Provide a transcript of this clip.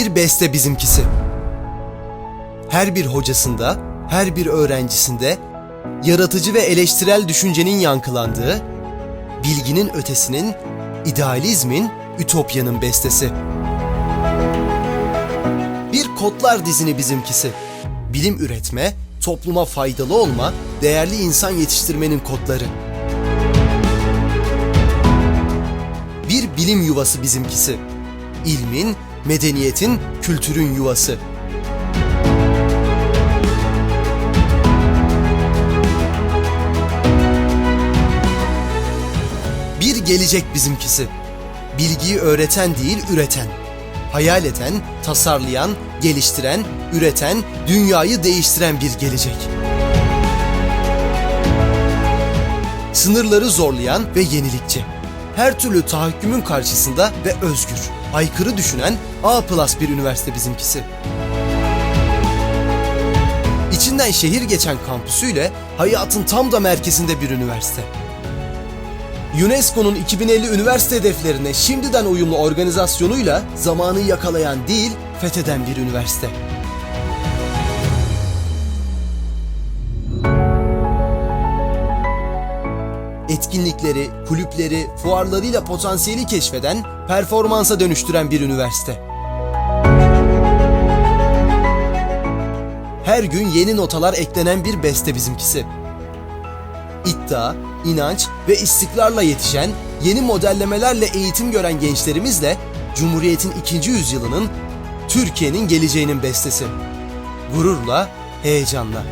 Bir beste bizimkisi. Her bir hocasında, her bir öğrencisinde yaratıcı ve eleştirel düşüncenin yankılandığı, bilginin ötesinin, idealizmin, ütopyanın bestesi. Bir kodlar dizini bizimkisi. Bilim üretme, topluma faydalı olma, değerli insan yetiştirmenin kodları. Bir bilim yuvası bizimkisi. İlmin, medeniyetin, kültürün yuvası. Bir gelecek bizimkisi. Bilgiyi öğreten değil, üreten. Hayal eden, tasarlayan, geliştiren, üreten, dünyayı değiştiren bir gelecek. Sınırları zorlayan ve yenilikçi. Her türlü tahakkümün karşısında ve özgür. Aykırı düşünen A plus bir üniversite bizimkisi. İçinden şehir geçen kampüsüyle hayatın tam da merkezinde bir üniversite. UNESCO'nun 2050 üniversite hedeflerine şimdiden uyumlu organizasyonuyla zamanı yakalayan değil, fetheden bir üniversite. Etkinlikleri, kulüpleri, fuarlarıyla potansiyeli keşfeden, performansa dönüştüren bir üniversite. Her gün yeni notalar eklenen bir beste bizimkisi iddia, inanç ve istikrarla yetişen, yeni modellemelerle eğitim gören gençlerimizle Cumhuriyet'in ikinci yüzyılının Türkiye'nin geleceğinin bestesi. Gururla, heyecanla.